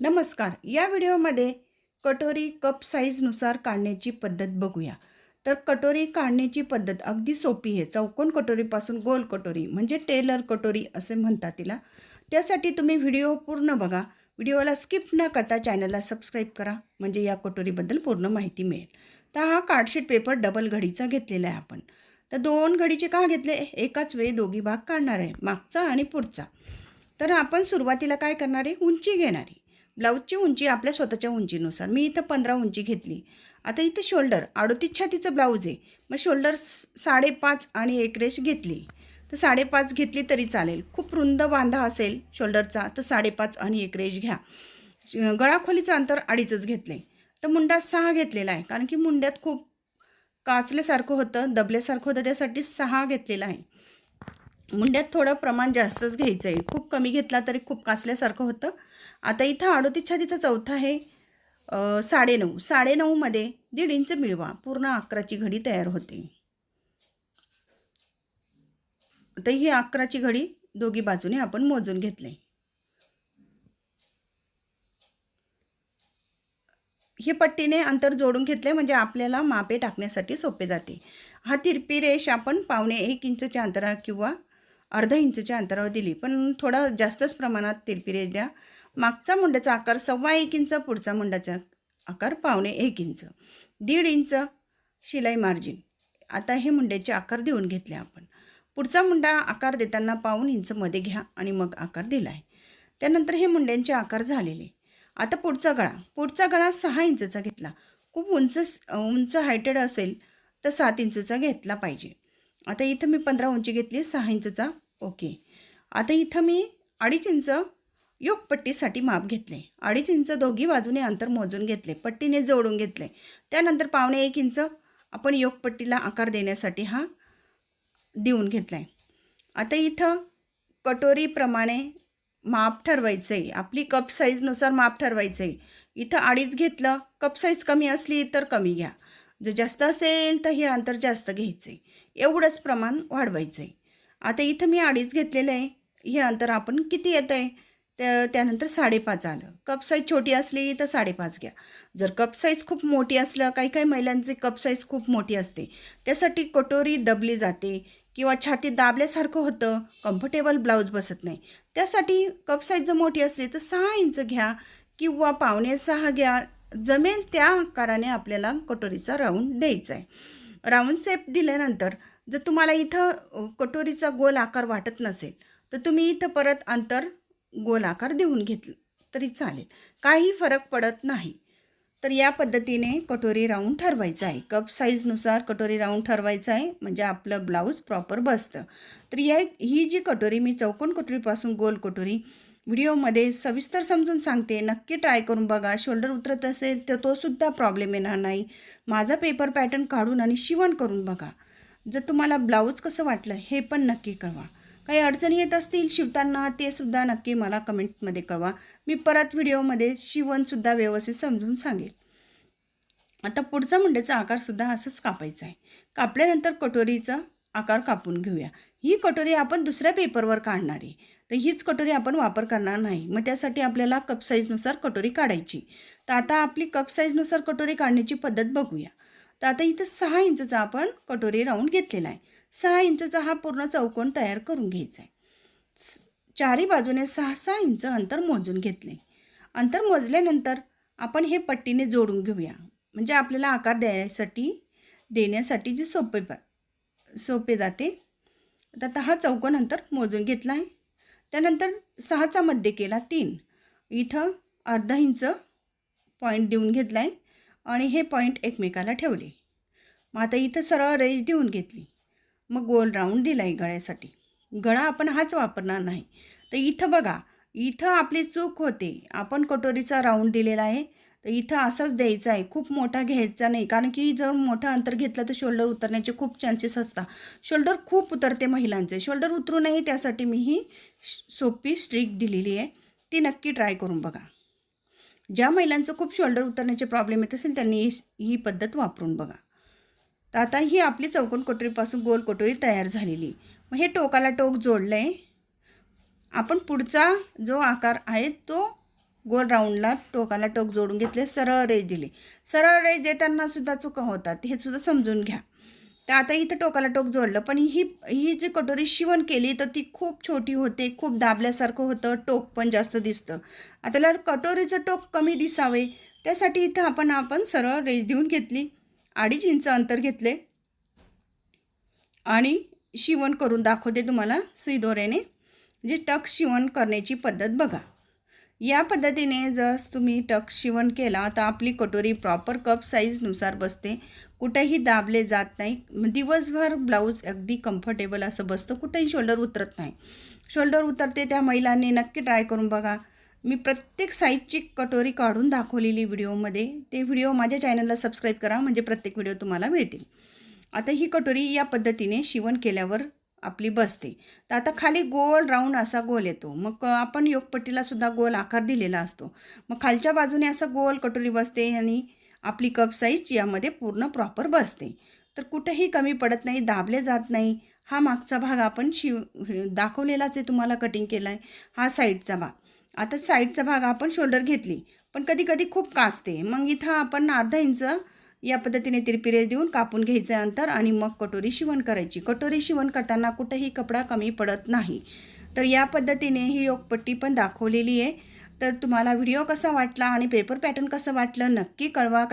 नमस्कार. या व्हिडिओमध्ये कटोरी कप साईजनुसार काढण्याची पद्धत बघूया. तर कटोरी काढण्याची पद्धत अगदी सोपी आहे. चौकोन कटोरीपासून गोल कटोरी म्हणजे टेलर कटोरी असे म्हणतात तिला. त्यासाठी तुम्ही व्हिडिओ पूर्ण बघा. व्हिडिओला स्किप न करता चॅनलला सबस्क्राईब करा. म्हणजे या कटोरीबद्दल पूर्ण माहिती मिळेल. तर हा कार्डशीट पेपर डबल घडीचा घेतलेला आहे आपण. तर दोन घडीचे का घेतले? एकाच वेळी दोघी भाग काढणार आहे. मागचा आणि पुढचा. तर आपण सुरुवातीला काय करणार आहे? उंची घेणारी ब्लाऊजची उंची आपल्या स्वतःच्या उंचीनुसार. मी इथं पंधरा उंची घेतली. आता इथं शोल्डर अडोतीस छातीचं ब्लाऊज आहे. मग शोल्डर साडेपाच आणि एक रेश घेतली. तर साडेपाच घेतली तरी चालेल. खूप रुंद बांधा असेल शोल्डरचा तर साडेपाच आणि एक रेश घ्या. श- गळाखोलीचं अंतर अडीचच घेतले तर मुंडा सहा घेतलेला आहे. कारण की मुंड्यात खूप काचल्यासारखं होतं दबल्यासारखं होतं त्यासाठी सहा घेतलेला आहे. मुंड्यात थोडं प्रमाण जास्तच घ्यायचं आहे खूप कमी घेतला तरी खूप कासल्यासारखं होतं. आता इथं अडोतीस छातीचा चौथा आहे साडेनऊ. साडेनऊमध्ये दीड इंच मिळवा. पूर्ण अकराची घडी तयार होते. आता ही अकराची घडी दोघी बाजूने आपण मोजून घेतले. हे पट्टीने अंतर जोडून घेतले म्हणजे आपल्याला मापे टाकण्यासाठी सोपे जाते. हा तिरपी रेष आपण पावणे एक इंचच्या अंतरावर किंवा अर्धा इंचच्या अंतरावर दिली. पण थोडा जास्तच प्रमाणात तिरपी रेष द्या. मागचा मुंड्याचा आकार सव्वा एक इंच पुढचा मुंड्याचा आकार पावणे एक इंच. दीड इंच शिलाई मार्जिन. आता हे मुंड्याचे आकार देऊन घेतले आपण. पुढचा मुंडा आकार देताना पाऊन इंचमध्ये घ्या आणि मग आकार दिला आहे त्यानंतर हे मुंड्यांचे आकार झालेले. आता पुढचा गळा. पुढचा गळा सहा इंचचा घेतला. खूप उंच उंच हायटेड असेल तर सात इंचचा घेतला पाहिजे. आता इथं मी पंधरा उंची घेतली सहा इंचचा ओके. आता इथं मी अडीच इंच योगपट्टीसाठी माप घेतले. अडीच इंच दोघी बाजूने अंतर मोजून घेतले. पट्टीने जोडून घेतले. त्यानंतर पावणे एक इंच आपण योगपट्टीला आकार देण्यासाठी हा देऊन घेतला आहे आता इथं कटोरीप्रमाणे माप ठरवायचं. आहे आपली कप साईजनुसार माप ठरवायचं. आहे इथं अडीच घेतलं कप साईज कमी असली तर कमी घ्या. जर जास्त असेल तर हे अंतर जास्त घ्यायचं. आहे एवढंच प्रमाण वाढवायचं. आहे आता इथं मी अडीच घेतलेलं आहे. हे अंतर आपण किती येतं आहे त्या त्यानंतर साडेपाच आलं. कप साईज छोटी असली तर साडेपाच घ्या. जर कप साईज खूप मोठी असलं काही काही महिलांची कप साईज खूप मोठी असते. त्यासाठी कटोरी दबली जाते किंवा छाती दाबल्यासारखं होतं कम्फर्टेबल ब्लाऊज बसत नाही. त्यासाठी कप साईज जर मोठी असली तर सहा इंच घ्या किंवा पावणे सहा घ्या. जमेल त्या आकाराने आपल्याला कटोरीचा राऊंड द्यायचा आहे. राऊंड शेप दिल्यानंतर जर तुम्हाला इथं कटोरीचा गोल आकार वाटत नसेल तर तुम्ही इथं परत अंतर गोल आकार देऊन घेतलं तरी चालेल. काही फरक पडत नाही. तर या पद्धतीने कटोरी राऊंड ठरवायचं आहे. कप साईजनुसार कटोरी राऊंड ठरवायचं आहे. म्हणजे आपलं ब्लाऊज प्रॉपर बसतं. तर या ही जी कटोरी मी चौकोन कटोरीपासून गोल कटोरी व्हिडिओमध्ये सविस्तर समजून सांगते. नक्की ट्राय करून बघा. शोल्डर उतरत असेल तर तोसुद्धा प्रॉब्लेम येणार नाही. माझा पेपर पॅटर्न काढून आणि शिवण करून बघा. जर तुम्हाला ब्लाऊज कसं वाटलं हे पण नक्की कळवा. काही अडचणी येत असतील शिवताना ते सुद्धा नक्की मला कमेंटमध्ये कळवा. मी परत व्हिडिओमध्ये शिवणसुद्धा व्यवस्थित समजून सांगेल. आता पुढचा मुंड्याचा आकारसुद्धा असंच कापायचा आहे. कापल्यानंतर कटोरीचा आकार कापून घेऊया. ही कटोरी आपण दुसऱ्या पेपरवर काढणार आहे. तर हीच कटोरी आपण वापर करणार नाही. मग त्यासाठी आपल्याला कप साईजनुसार कटोरी काढायची. तर आता आपली कप साईजनुसार कटोरी काढण्याची पद्धत बघूया. तर आता इथं सहा इंचचा आपण कटोरी राऊंड घेतलेला आहे. सहा इंचचा हा पूर्ण चौकोन तयार करून घ्यायचा आहे स- चारी बाजूने सहा सहा इंच अंतर मोजून घेतले. अंतर मोजल्यानंतर आपण हे पट्टीने जोडून घेऊया. म्हणजे आपल्याला आकार द्यायसाठी देण्यासाठी जे सोपे प सोपे जाते. तर आता हा चौकोन अंतर मोजून घेतला आहे त्यानंतर सहाचा मध्य केला तीन. इथं अर्धा इंच पॉईंट देऊन घेतला आहे आणि हे पॉईंट एकमेकाला ठेवले. मग आता इथं सरळ रेज देऊन घेतली. मग गोल राऊंड दिला आहे गळ्यासाठी. गळा आपण हाच वापरणार नाही. तर इथं बघा इथं आपली चूक होते. आपण कटोरीचा राऊंड दिलेला आहे. तर इथं असाच द्यायचं आहे. खूप मोठा घ्यायचा नाही. कारण की जर मोठं अंतर घेतलं तर शोल्डर उतरण्याचे खूप चान्सेस असतात. शोल्डर खूप उतरते महिलांचे. शोल्डर उतरू नये त्यासाठी मी ही सोपी स्ट्रिक दिलेली आहे. ती नक्की ट्राय करून बघा. ज्या महिलांचं खूप शोल्डर उतरण्याचे प्रॉब्लेम येत असेल त्यांनी ही ही पद्धत वापरून बघा. तर आता ही आपली चौकोन कटोरीपासून गोल कटोरी तयार झालेली. मग हे टोकाला टोक जोडलं आहे आपण पुढचा जो आकार आहे तो गोल राऊंडला टोकाला टोक जोडून घेतले सरळ रेज दिली. सरळ रेज देताना सुद्धा चुका होतात हे सुद्धा समजून घ्या. तर आता इथं टोकाला टोक जोडलं पण ही ही जी कटोरी शिवण केली तर ती खूप छोटी होते खूप दाबल्यासारखं होतं टोक पण जास्त दिसतं. आता कटोरीचं टोक कमी दिसावे त्यासाठी इथं आपण आपण सरळ रेज देऊन घेतली. अडीच इंच अंतर घेतले. आणि शिवण करून दाखवते तुम्हाला सुई दोऱ्याने जे म्हणजे टक शिवण करण्याची पद्धत बघा. या पद्धतीने जर तुम्ही टक शिवण केला तर आपली कटोरी प्रॉपर कप साईजनुसार बसते. कुठेही दाबले जात नाही. दिवसभर ब्लाऊज अगदी कम्फर्टेबल असं बसतं. कुठेही शोल्डर उतरत नाही. शोल्डर उतरते त्या महिलांनी नक्की ट्राय करून बघा. मी प्रत्येक साईजची कटोरी काढून दाखवलेली व्हिडिओमध्ये ते व्हिडिओ माझ्या चॅनलला सबस्क्राईब करा म्हणजे प्रत्येक व्हिडिओ तुम्हाला मिळतील. आता ही कटोरी या पद्धतीने शिवण केल्यावर आपली बसते. तर आता खाली गोल राऊंड असा गोल येतो. मग आपण योगपट्टीला सुद्धा गोल आकार दिलेला असतो. मग खालच्या बाजूने असं गोल कटोरी बसते आणि आपली कप साईज यामध्ये पूर्ण प्रॉपर बसते. तर कुठेही कमी पडत नाही दाबले जात नाही. हा मागचा भाग आपण शिव दाखवलेलाच आहे तुम्हाला कटिंग केला आहे हा साईडचा भाग. आता साईडचा भाग आपण शोल्डर घेतली. पण कधी कधी खूप कासते मग इथं आपण अर्धा इंच या पद्धतीने तिरपिरे देऊन कापून घ्यायचं अंतर आणि मग कटोरी शिवण करायची. कटोरी शिवण करताना कुठेही कपडा कमी पडत नाही. तर या पद्धतीने ही योगपट्टी पण दाखवलेली आहे. तर तुम्हाला व्हिडिओ कसा वाटला आणि पेपर पॅटर्न कसं वाटलं नक्की कळवा.